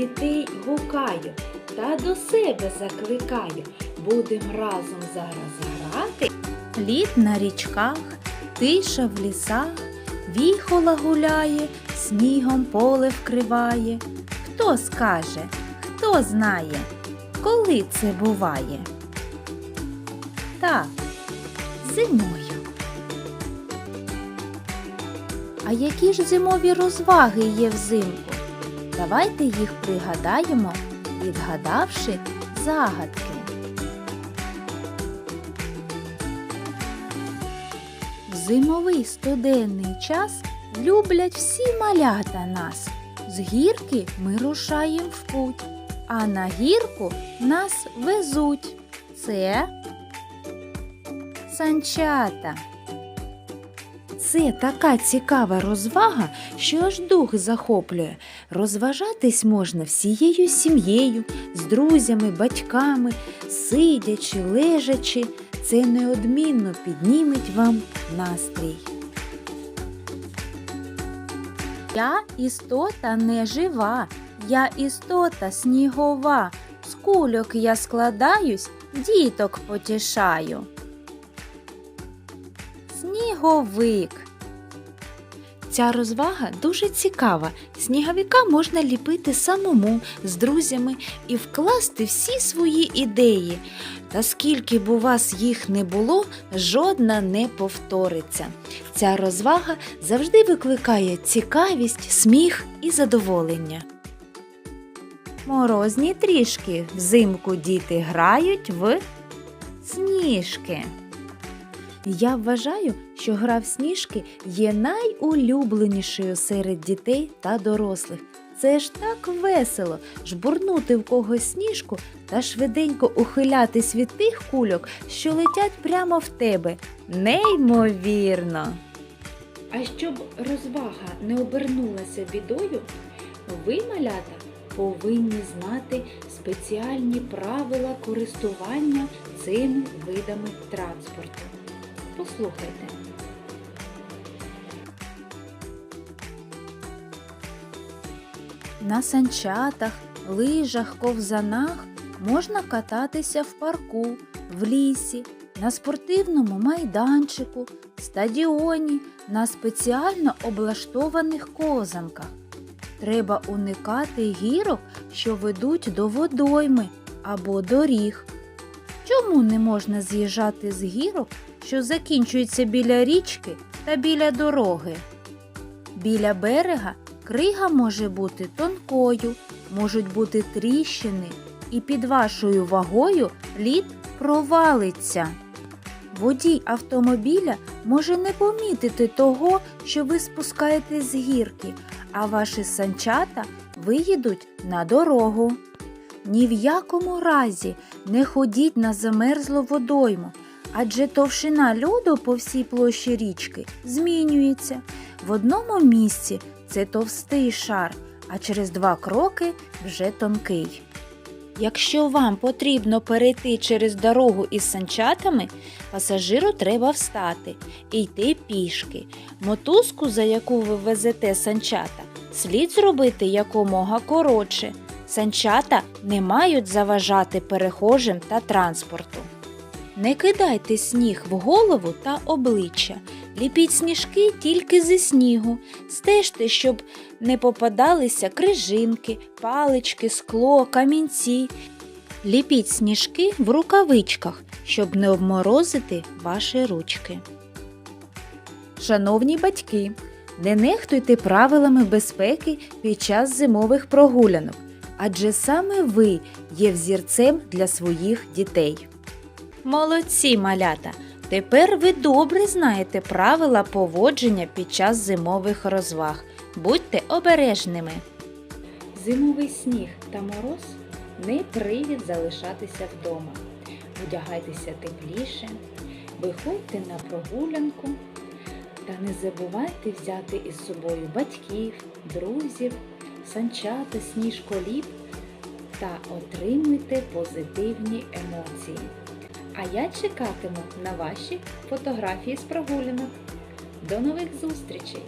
дітей гукаю та до себе закликаю. Будем разом зараз грати. Лід на річках, тиша в лісах, віхола гуляє, снігом поле вкриває. Хто скаже, хто знає, коли це буває? Так, зимою. А які ж зимові розваги є взимку? Давайте їх пригадаємо, відгадавши загадки. В зимовий студенний час люблять всі малята нас. З гірки ми рушаємо в путь, а на гірку нас везуть. Це санчата. Це така цікава розвага, що аж дух захоплює. Розважатись можна всією сім'єю, з друзями, батьками, сидячи, лежачи. Це неодмінно підніметь вам настрій. Я істота не жива, я істота снігова. З кульок я складаюсь, діток потішаю. Сніговик. Ця розвага дуже цікава. Сніговика можна ліпити самому з друзями і вкласти всі свої ідеї. Та скільки б у вас їх не було, жодна не повториться. Ця розвага завжди викликає цікавість, сміх і задоволення. Морозні трішки взимку діти грають в сніжки. Я вважаю, що гра в сніжки є найулюбленішою серед дітей та дорослих. Це ж так весело жбурнути в когось сніжку та швиденько ухилятись від тих кульок, що летять прямо в тебе. Неймовірно! А щоб розвага не обернулася бідою, ви, малята, повинні знати спеціальні правила користування цими видами транспорту. Послухайте. На санчатах, лижах, ковзанах можна кататися в парку, в лісі, на спортивному майданчику, стадіоні, на спеціально облаштованих ковзанках. Треба уникати гірок, що ведуть до водойми або доріг. Чому не можна з'їжджати з гірок, що закінчуються біля річки та біля дороги? Біля берега крига може бути тонкою, можуть бути тріщини, і під вашою вагою лід провалиться. Водій автомобіля може не помітити того, що ви спускаєтесь з гірки, а ваші санчата виїдуть на дорогу. Ні в якому разі не ходіть на замерзлу водойму, адже товщина льоду по всій площі річки змінюється. В одному місці це товстий шар, а через два кроки вже тонкий. Якщо вам потрібно перейти через дорогу із санчатами, пасажиру треба встати і йти пішки. Мотузку, за яку ви везете санчата, слід зробити якомога коротше. Санчата не мають заважати перехожим та транспорту. Не кидайте сніг в голову та обличчя. Ліпіть сніжки тільки зі снігу. Стежте, щоб не попадалися крижинки, палички, скло, камінці. Ліпіть сніжки в рукавичках, щоб не обморозити ваші ручки. Шановні батьки, не нехтуйте правилами безпеки під час зимових прогулянок, адже саме ви є взірцем для своїх дітей. Молодці, малята! Тепер ви добре знаєте правила поводження під час зимових розваг. Будьте обережними. Зимовий сніг та мороз не привід залишатися вдома. Одягайтеся тепліше, виходьте на прогулянку та не забувайте взяти із собою батьків, друзів, санчата, сніжколіп та отримуйте позитивні емоції. А я чекатиму на ваші фотографії з прогулянок. До нових зустрічей!